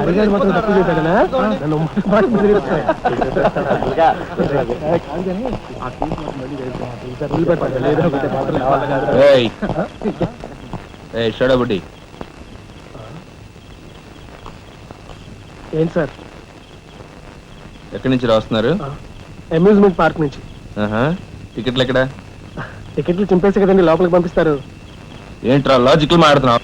హరిగారు మాత్రం చేశాడనా నన్ను షడబుడ్డి ఏంటి సార్? ఎక్కడి నుంచి రాస్తున్నారు? అమ్యూజ్మెంట్ పార్క్ నుంచి. టికెట్లు ఎక్కడ? టికెట్లు చింపేసి కదండి లోపలికి పంపిస్తారు. ఏంట్రా లాజికల్ మాడుతున్నావు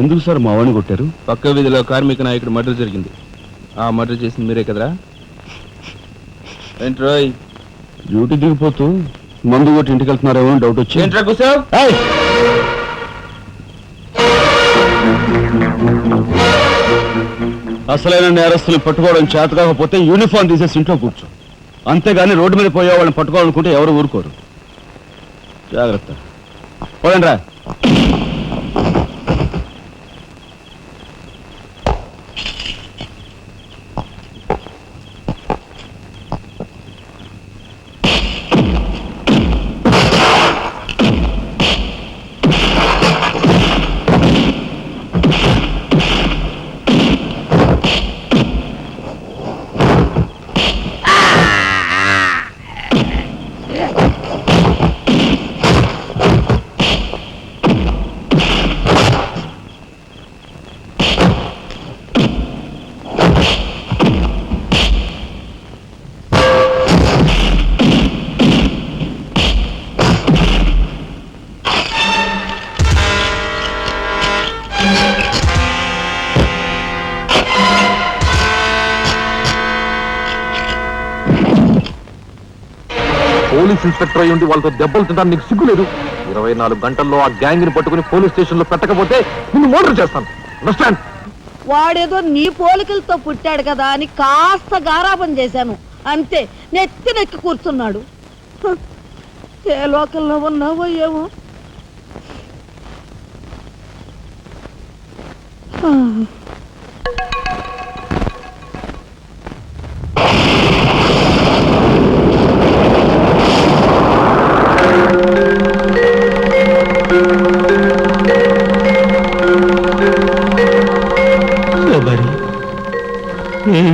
ఎందుకు సార్ మా వాడిని కొట్టారు? పక్క వీధిలో కార్మిక నాయకుడు మర్డర్ జరిగింది. ఆ మర్డర్ చేసింది మీరే కదరా? ఏంట్రోయ్ డ్యూటీ దిగిపోతూ మందు కొట్టి ఇంటికి వెళ్తున్నారేమో డౌట్ వచ్చి ఏంట్రా కూసావు ఏయ్! అసలైన నేరస్తుల్ని పట్టుకోవడం చేత కాకపోతే యూనిఫామ్ తీసేసి ఇంట్లో కూర్చో. అంతేగాని రోడ్డు మీద పోయే వాళ్ళని పట్టుకోవాలనుకుంటే ఎవరు ఊరుకోరు. జాగ్రత్త. పోయండి రా పోలీస్ ఇన్స్పెక్టర్ అయ్యి ఉండి వాళ్ళతో దెబ్బలు తింటాను నీకు సిగ్గులేదు ఇరవై నాలుగు గంటల్లో ఆ గ్యాంగ్ని పట్టుకుని పోలీస్ స్టేషన్లో పెట్టకపోతే నిన్ను మోటర్ చేస్తాను. అండర్స్టాండ్ వాడేదో నీ పోలికలతో పుట్టాడు కదా అని కాస్త గారాపం చేశాను. అంతే నెత్తి నెక్కి కూర్చున్నాడు. ఏ లోకల్లో ఉన్నావో ఏమో.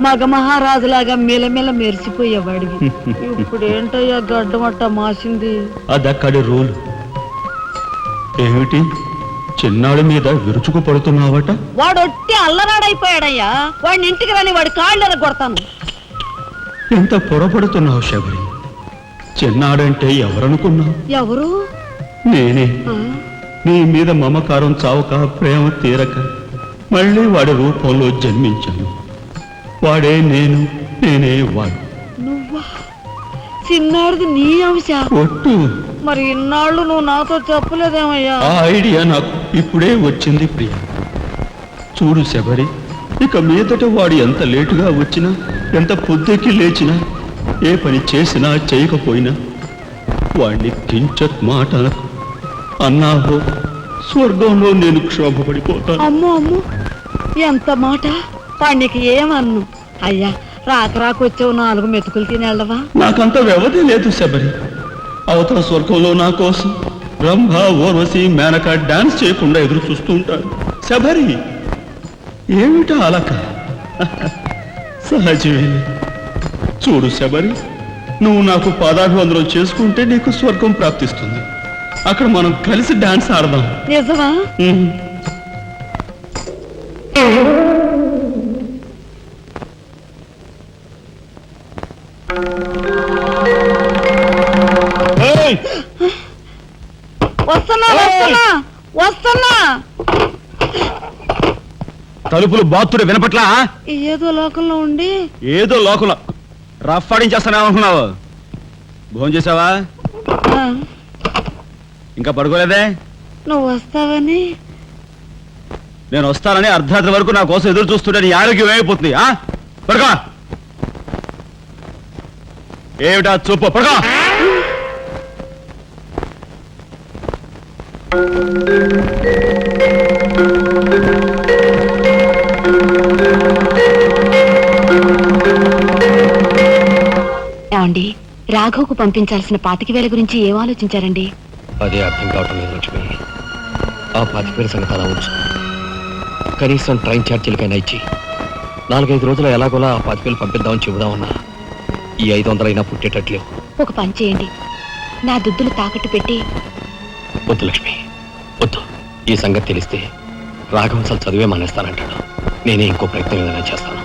మగ మహారాజులాగా మెలమెల మెరిసిపోయేవాడివి. ఇప్పుడు ఏంటయ్యా గడ్డం అట్ట మాసింది? అదక్కడి రూలు. ఏమిటి? చిన్నాడి మీద విరుచుకు పడుతున్నావట? వాడు ఒట్టి అల్లరాడైపోయాడయ్యా. వాడిని ఇంటికి రాని వాడి కాళ్ళు కొడతాను. ఎంత పొరపడుతున్నావు శబరి. చిన్నాడంటే ఎవరనుకున్నావు? ఎవరు? నేనే? నీ మీద మమకారం చావక ప్రేమ తీరక మళ్ళీ వాడి రూపంలో జన్మించాను. వాడే నేను నేనే వాడు. నువ్వా? నీ అంశ? ఒట్టు. మరి ఇన్నాళ్ళు నువ్వు నాతో చెప్పలేదేమయ్యా? ఆ ఐడియా నాకు ఇప్పుడే వచ్చింది ప్రియ. చూడు శబరి ఇక మీదట వాడు ఎంత లేటుగా వచ్చినా ఎంత పొద్దుకి లేచినా ఏ పని చేసినా చేయకపోయినా వాడిని కించత్ మాట. అన్నాహో స్వర్గంలో నేను క్షోభపడిపోతాను. అమ్మో అమ్మో ఎంత మాట? వాడికి ఏమన్ను? అయ్యా రాక రాకొచ్చావు నాలుగు మెతుకులు తినేళ్ళవా? నాకంత వ్యవధి లేదు శబరి. అవతల స్వర్గంలో నా కోసం బ్రహ్మ ఓర్వశి మేనక డాన్స్ చేయకుండా ఎదురు చూస్తూ ఉంటారు. శబరి ఏమిటా అలక? సహజమే. చూడు శబరి నువ్వు నాకు పాదాభివందనం చేసుకుంటే నీకు స్వర్గం ప్రాప్తిస్తుంది. అక్కడ మనం కలిసి డాన్స్ ఆడదాం. నిజమా? వస్తున్నా వస్తున్నా వస్తున్నా. తలుపులు బాత్తుడు వినపట్లా? ఏదో లోకంలో ఉండి. ఏదో లోకంలో. రఫ్ ఆడించేస్తానేమనుకున్నావు భోజనం చేసావా? ఇంకా పడుకోలేదే? నువ్వు వస్తావని. నేను వస్తానని అర్ధరాత్రి వరకు నా కోసం ఎదురు చూస్తుంటే నీ ఆరోగ్యం ఏమైపోతుంది ఆ? పడుకో. ఏమిటా? చూపు పడుకో. ఏమండి? రాఘవ్కు పంపించాల్సిన పాతిక వేల గురించి ఏం ఆలోచించారండి? అదే అర్థం కావటం లేదు లక్ష్మి. ఆ పాతిక వేల సంగతి అలా ఉంచు. కనీసం ట్రైన్ ఛార్జీలకైనా ఇచ్చి. నాలుగైదు రోజులు ఎలాగోలా ఆ పాతిక వేలు పంపిద్దామని చెబుదామన్నా. ఈ ఐదు వందలైనా పుట్టేటట్లేవు. ఒక పని చేయండి. నా దుద్దులు తాకట్టు పెట్టి వద్దు లక్ష్మి. వద్దు. ఈ సంగతి తెలిస్తే రాఘవ చదివే మానేస్తానంటాడు. నేనే ఇంకో ప్రయత్నం ఏదైనా చేస్తాను.